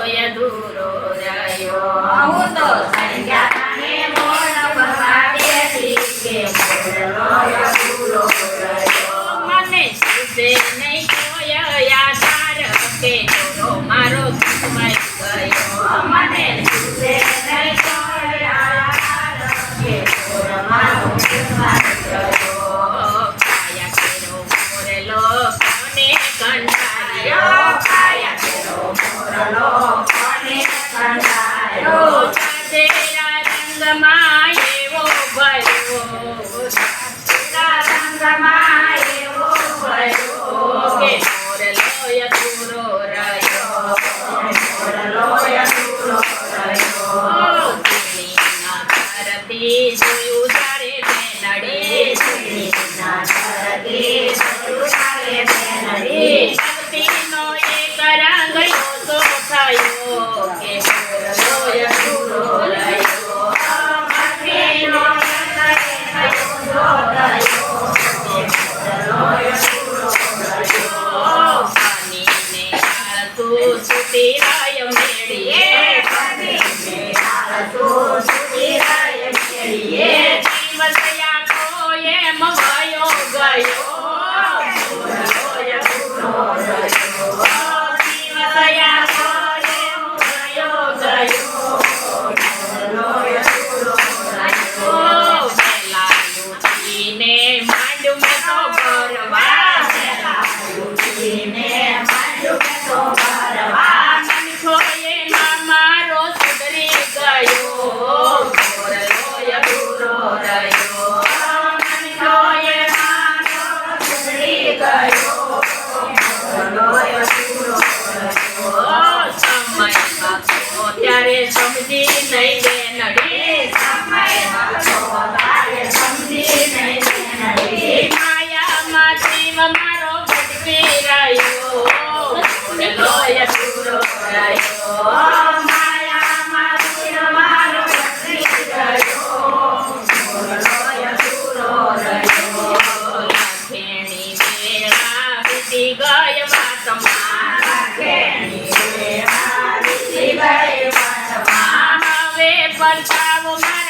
અધૂરો રહ્યો તો મને સુધે નહીં કોઈ યાદાર કે મારો સમય ગયો મને કે સાચેરા એવો ભર્યો સાચેરા રંગમાં એવો સુધીરાય મેળીએ જીવ થયા તો એમ વાયો ગયો One time, one time.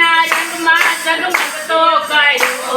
ના રંગમાં જગમગતો કર્યો.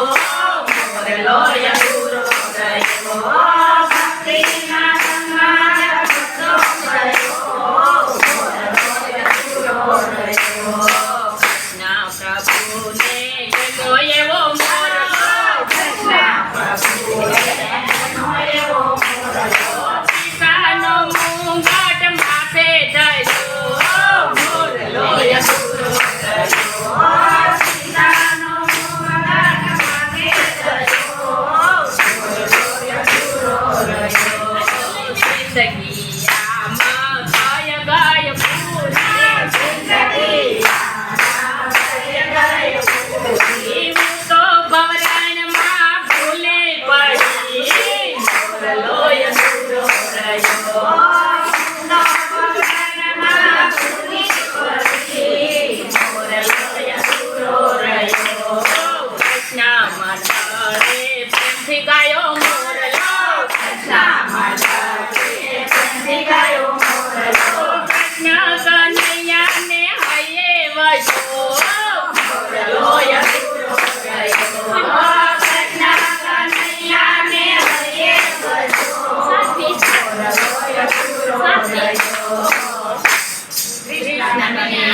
Amen.